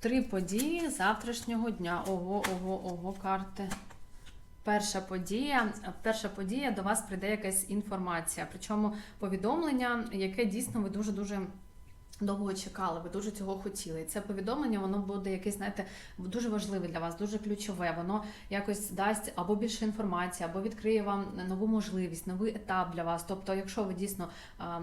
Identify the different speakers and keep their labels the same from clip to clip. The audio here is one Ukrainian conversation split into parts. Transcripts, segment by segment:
Speaker 1: Три події завтрашнього дня. Ого, ого, ого, карти. Перша подія. Перша подія до вас прийде якась інформація. Причому повідомлення, яке дійсно ви дуже-дуже. Довго чекали, ви дуже цього хотіли. І це повідомлення, воно буде якесь, знаєте, дуже важливе для вас, дуже ключове. Воно якось дасть або більше інформації, або відкриє вам нову можливість, новий етап для вас. Тобто, якщо ви дійсно а,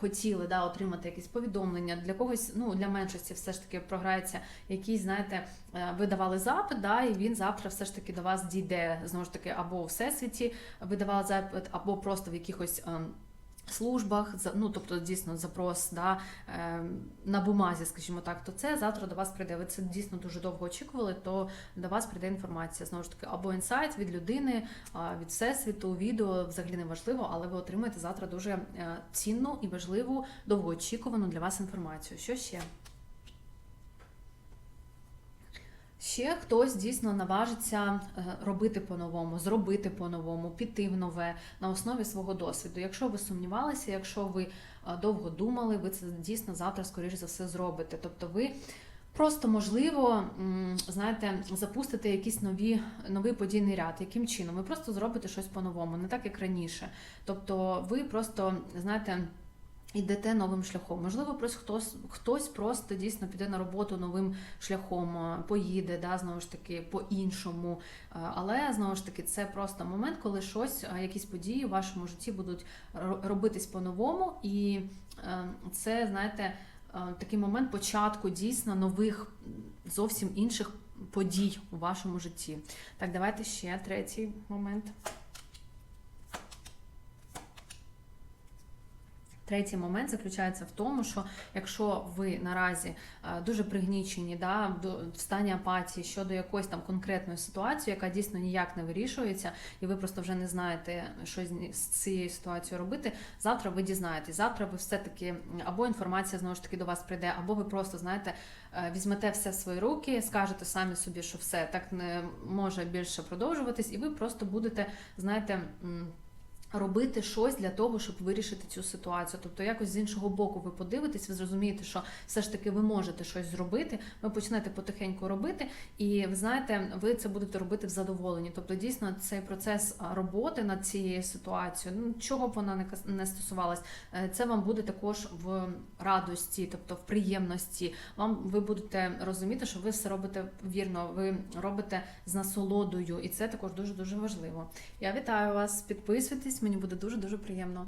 Speaker 1: хотіли да, отримати якісь повідомлення, для когось, ну для меншості, все ж таки програється якийсь, знаєте, е, ви давали запит, да, і він завтра все ж таки до вас дійде знову ж таки, або у всесвіті ви давали запит, або просто в якихось. Ем, службах, ну тобто дійсно запрос да, е, на бумазі, скажімо так, то це завтра до вас прийде. Ви це дійсно дуже довго очікували, то до вас прийде інформація знову ж таки, або інсайт від людини, від всесвіту, відео взагалі не важливо, але ви отримаєте завтра дуже е, цінну і важливу, довгоочікувану для вас інформацію. Що ще? Ще хтось дійсно наважиться е, робити по-новому, зробити по-новому, піти в нове на основі свого досвіду. Якщо ви сумнівалися, якщо ви е, довго думали, ви це дійсно завтра, скоріш за все, зробите. Тобто ви просто можливо, знаєте, запустите якийсь нові, новий подійний ряд. Яким чином? Ви просто зробите щось по-новому, не так як раніше. Тобто, ви просто знаєте. Йдете новим шляхом. Можливо, просто хтось, хтось просто дійсно піде на роботу новим шляхом, е, поїде, да, знову ж таки, по-іншому. Е, Але знову ж таки, це просто момент, коли щось, е, якісь події в вашому житті будуть робитись по-новому, і це, знаєте, такий момент початку дійсно нових, зовсім інших подій у вашому житті. Так, давайте ще третій момент. Третій момент заключається в тому, що якщо ви наразі е, дуже пригнічені, да, в стані апатії щодо якоїсь там конкретної ситуації, яка дійсно ніяк не вирішується, і ви просто вже не знаєте, що з цією ситуацією робити. Завтра ви дізнаєтесь. Завтра ви все-таки або інформація знову ж таки до вас прийде, або ви просто знаєте, е, візьмете все в свої руки, скажете самі собі, що все так не може більше продовжуватись, і ви просто будете, знаєте. Робити щось для того, щоб вирішити цю ситуацію. Тобто, якось з іншого боку, ви подивитесь, ви зрозумієте, що все ж таки ви можете щось зробити. Ви почнете потихеньку робити, і ви знаєте, ви це будете робити в задоволенні. Тобто, дійсно, цей процес роботи над цією ситуацією, ну чого б вона не не стосувалась, е, це вам буде також в радості, тобто в приємності. Вам ви будете розуміти, що ви все робите вірно, ви робите з насолодою, і це також дуже дуже важливо. Я вітаю вас, підписуйтесь, мені буде дуже дуже приємно.